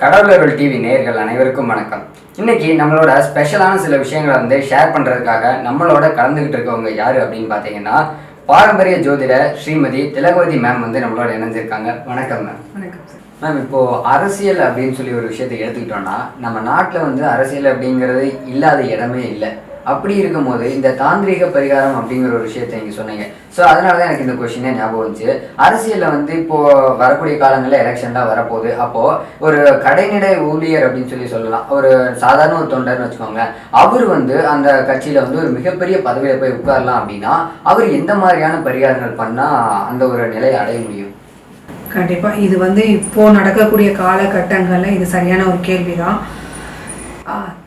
கடவுளர்கள் TV நேயர்கள் அனைவருக்கும் வணக்கம். இன்னைக்கு நம்மளோட ஸ்பெஷலான சில விஷயங்களை வந்து ஷேர் பண்றதுக்காக நம்மளோட கலந்துகிட்டு இருக்கவங்க யாரு அப்படின்னு பார்த்தீங்கன்னா பாரம்பரிய ஜோதிட ஸ்ரீமதி திலகவதி மேம் வந்து நம்மளோட இணைஞ்சிருக்காங்க. வணக்கம் மேம் வணக்கம் சார் மேம் இப்போ அரசியல் அப்படின்னு சொல்லி ஒரு விஷயத்தை எடுத்துக்கிட்டோம்னா நம்ம நாட்டில் வந்து அரசியல் அப்படிங்கிறது இல்லாத இடமே இல்லை. அப்படி இருக்கும்போது இந்த தாந்திரிக பரிகாரம் அப்படிங்கிற ஒரு விஷயத்த நீங்க சொன்னீங்க. ஸோ அதனால தான் எனக்கு இந்த கொஷினே ஞாபகம் வந்துச்சு. அரசியலில் வந்து இப்போ வரக்கூடிய காலங்களில் எலெக்ஷன்லாம் வரப்போகுது. அப்போ ஒரு கடைநிலை ஊழியர் அப்படின்னு சொல்லி சொல்லலாம். ஒரு சாதாரண ஒரு தொண்டர்னு வச்சுக்கோங்களேன். அவர் வந்து அந்த கட்சியில வந்து ஒரு மிகப்பெரிய பதவியில போய் உட்காரலாம் அப்படின்னா அவர் எந்த மாதிரியான பரிகாரங்கள் பண்ணா அந்த ஒரு நிலையை அடைய முடியும்? கண்டிப்பா. இது வந்து இப்போ நடக்கக்கூடிய காலகட்டங்கள்ல இது சரியான ஒரு கேள்விதான்.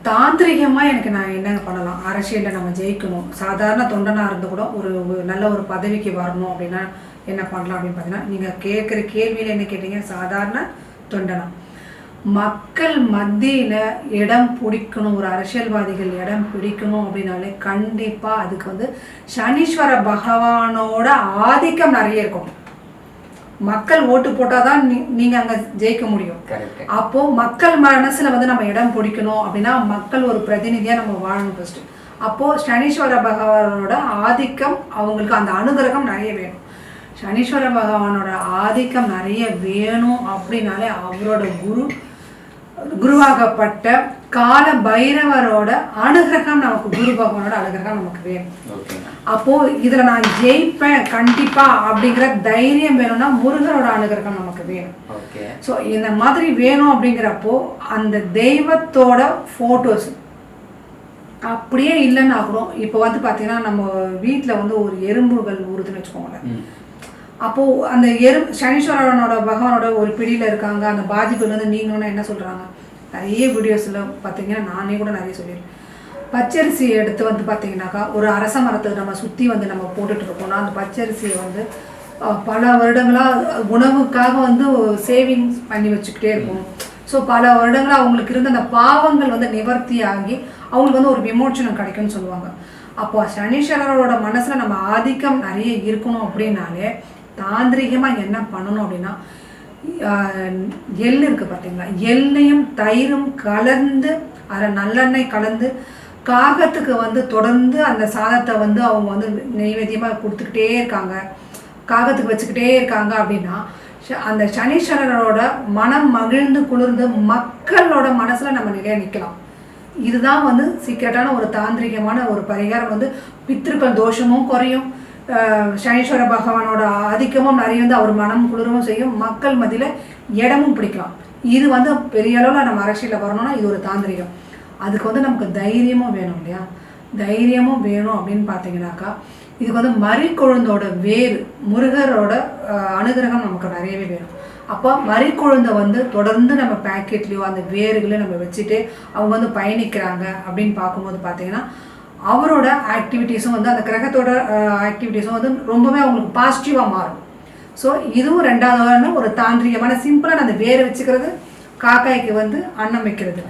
தாந்திரிகமாக எனக்கு நான் என்னங்க பண்ணலாம்? அரசியலில் நம்ம ஜெயிக்கணும். சாதாரண தொண்டனாக இருந்து கூட ஒரு ஒரு நல்ல ஒரு பதவிக்கு வரணும் அப்படின்னா என்ன பண்ணலாம் அப்படின்னு பார்த்தீங்கன்னா நீங்கள் கேட்குற கேள்வியில் என்ன கேட்டீங்க? சாதாரண தொண்டனா. மக்கள் மத்தியில் இடம் பிடிக்கணும் ஒரு அரசியல்வாதிகள் இடம் பிடிக்கணும் அப்படின்னாலே கண்டிப்பாக அதுக்கு வந்து சனீஸ்வர பகவானோட ஆதிக்கம் நிறைய இருக்கும். மக்கள் ஓட்டு போட்டாதான் நீ- நீங்க அங்க ஜெயிக்க முடியும். கரெக்ட் அப்போ மக்கள் மனசுல வந்து நம்ம இடம் பிடிக்கணும் அப்படின்னா மக்கள் ஒரு பிரதிநிதியா நம்ம வாழணும் ஃபர்ஸ்ட் அப்போ சனீஸ்வர பகவானோட ஆதிக்கம் அவங்களுக்கு அந்த அனுகிரகம் நிறைய வேணும். சனீஸ்வர பகவானோட ஆதிக்கம் நிறைய வேணும் அப்படின்னாலே அவரோட குரு குருவாகப்பட்ட கால பைரவரோட அனுகிரகம் நமக்கு குரு பகவானோட அனுகிரகம் நமக்கு வேணும். அப்போ இதுல நான் ஜெயிப்பேன் கண்டிப்பா அப்படிங்கிற தைரியம் வேணும்னா முருகரோட அனுகிரகம் நமக்கு வேணும். ஸோ இந்த மாதிரி வேணும் அப்படிங்கிறப்போ அந்த தெய்வத்தோட ஃபோட்டோஸ் அப்படியே இல்லைன்னா கூட இப்போ வந்து பார்த்தீங்கன்னா நம்ம வீட்டில் வந்து ஒரு எறும்புகள் ஊறுதுன்னு வச்சுக்கோங்களேன். அப்போ அந்த எறு சனீஸ்வரனோட பகவானோட ஒரு பிடியில இருக்காங்க அந்த பாதிப்புல இருந்து நீங்கணும்னா என்ன சொல்றாங்க? நிறைய வீடியோஸ்ல பார்த்தீங்கன்னா நானே கூட நிறைய சொல்லியிருக்கேன். பச்சரிசி எடுத்து வந்து பார்த்தீங்கன்னாக்கா ஒரு அரச மரத்தை நம்ம சுற்றி வந்து நம்ம போட்டுட்டு இருக்கோம்னா அந்த பச்சரிசியை வந்து பல வருடங்களாக உணவுக்காக வந்து சேவிங்ஸ் பண்ணி வச்சுக்கிட்டே இருக்கும். ஸோ பல வருடங்களாக அவங்களுக்கு இருந்த அந்த பாவங்கள் வந்து நிவர்த்தி ஆகி அவங்களுக்கு வந்து ஒரு விமோச்சனம் கிடைக்கும்னு சொல்லுவாங்க. அப்போ சனீஸ்வரரோட மனசில் நம்ம ஆதிக்கம் நிறைய இருக்கணும் அப்படின்னாலே தாந்திரிகமாக என்ன பண்ணணும் அப்படின்னா எள் இருக்குது பார்த்தீங்களா? எள்ளையும் தயிரும் கலந்து அதில் நல்லெண்ணெய் கலந்து காகத்துக்கு வந்து தொடர்ந்து அந்த சாதத்தை வந்து அவங்க வந்து நைவேத்தியமாக கொடுத்துக்கிட்டே இருக்காங்க. காகத்துக்கு வச்சுக்கிட்டே இருக்காங்க அப்படின்னா அந்த சனீஸ்வரரோட மனம் மகிழ்ந்து குளிர்ந்து மக்களோட மனசில் நம்ம நிலையா நிற்கலாம் இதுதான் வந்து சீக்கிரட்டான ஒரு தாந்திரிகமான ஒரு பரிகாரம் வந்து பித்திருக்கள் தோஷமும் குறையும். சனீஸ்வர பகவானோட ஆதிக்கமும் நிறைய வந்து அவர் மனம் குளிரவும் செய்யும். மக்கள் மத்தியில் இடமும் பிடிக்கலாம். இது வந்து பெரிய அளவில் நம்ம அரசியலில் வரணும்னா இது ஒரு தாந்திரிகம். அதுக்கு வந்து நமக்கு தைரியமும் வேணும் இல்லையா? தைரியமும் வேணும் அப்படின்னு பார்த்தீங்கன்னாக்கா இதுக்கு வந்து மறிக்கொழுந்தோட வேர் முருகரோட அனுகிரகம் நமக்கு நிறையவே வேணும். அப்போ மறிக்கொழுந்தை வந்து தொடர்ந்து நம்ம பேக்கெட்லேயோ அந்த வேர்களையோ நம்ம வச்சுட்டு அவங்க வந்து பயணிக்கிறாங்க அப்படின்னு பார்க்கும்போது பார்த்தீங்கன்னா அவரோட ஆக்டிவிட்டீஸும் வந்து அந்த கிரகத்தோட ஆக்டிவிட்டீஸும் வந்து ரொம்பவே அவங்களுக்கு பாசிட்டிவாக மாறும். ஸோ இதுவும் ரெண்டாவது ஒரு தாந்திரிகமான சிம்பிளாக அந்த வேரை வச்சுக்கிறது காக்காய்க்கு வந்து அன்னம் வைக்கிறது.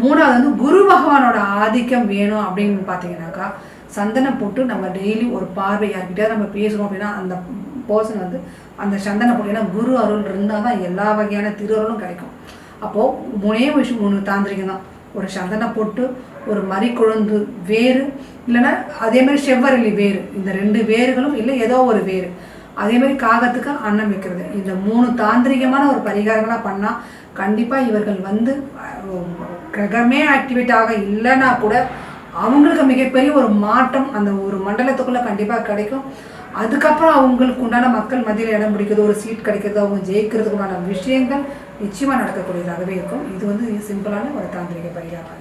மூணாவது வந்து குரு பகவானோட ஆதிக்கம் வேணும் அப்படின்னு பார்த்தீங்கன்னாக்கா சந்தனம் போட்டு நம்ம டெய்லி ஒரு பார்வை யார்கிட்டயாவது நம்ம பேசுகிறோம் அப்படின்னா அந்த பர்சன் வந்து அந்த சந்தனம் போட்டு ஏன்னா குரு அருள் இருந்தால் தான் எல்லா வகையான திருவருளும் கிடைக்கும். அப்போது மூணே விஷயம் மூணு தாந்திரிகம் தான். ஒரு சந்தன போட்டு ஒரு மறிக்கொழுந்து வேறு இல்லைன்னா அதேமாதிரி செவ்வரளி வேறு இந்த ரெண்டு வேர்களும் இல்லை ஏதோ ஒரு வேறு. அதே மாதிரி காகத்துக்கு அன்னம் வைக்கிறது. இந்த மூணு தாந்திரிகமான ஒரு பரிகாரங்களாக பண்ணால் கண்டிப்பாக இவர்கள் வந்து கிரகமே ஆக்டிவேட் ஆக இல்லைன்னா கூட அவங்களுக்கு மிகப்பெரிய ஒரு மாற்றம் அந்த ஒரு மண்டலத்துக்குள்ளே கண்டிப்பாக கிடைக்கும். அதுக்கப்புறம் அவங்களுக்கு உண்டான மக்கள் மத்தியில் இடம் பிடிக்கிறது ஒரு சீட் கிடைக்கிறது அவங்க ஜெயிக்கிறதுக்கு உண்டான விஷயங்கள் நிச்சயமாக நடக்கக்கூடியதாகவே இருக்கும். இது வந்து சிம்பிளான ஒரு தாந்திரிக பரிகாரம்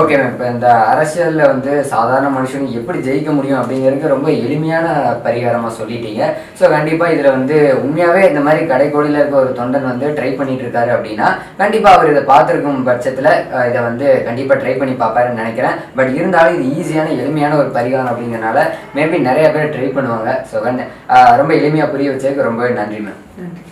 ஓகே மேம். இப்போ இந்த அரசியலில் வந்து சாதாரண மனுஷன் எப்படி ஜெயிக்க முடியும் அப்படிங்கிறதுக்கு ரொம்ப எளிமையான பரிகாரமாக சொல்லிட்டீங்க. ஸோ கண்டிப்பாக இதில் வந்து உண்மையாகவே இந்த மாதிரி கடைக்கோடியில் இருக்க ஒரு தொண்டன் வந்து ட்ரை பண்ணிட்டு இருக்காரு அப்படின்னா கண்டிப்பாக அவர் இதை பார்த்துருக்கும் பட்சத்தில் இதை வந்து கண்டிப்பாக ட்ரை பண்ணி பார்ப்பாருன்னு நினைக்கிறேன். பட் இருந்தாலும் இது ஈஸியான எளிமையான ஒரு பரிகாரம் அப்படிங்கிறனால மேபி நிறைய பேர் ட்ரை பண்ணுவாங்க. ஸோ ரொம்ப எளிமையாக புரிய வச்சதுக்கு ரொம்பவே நன்றி மேம். நன்றி.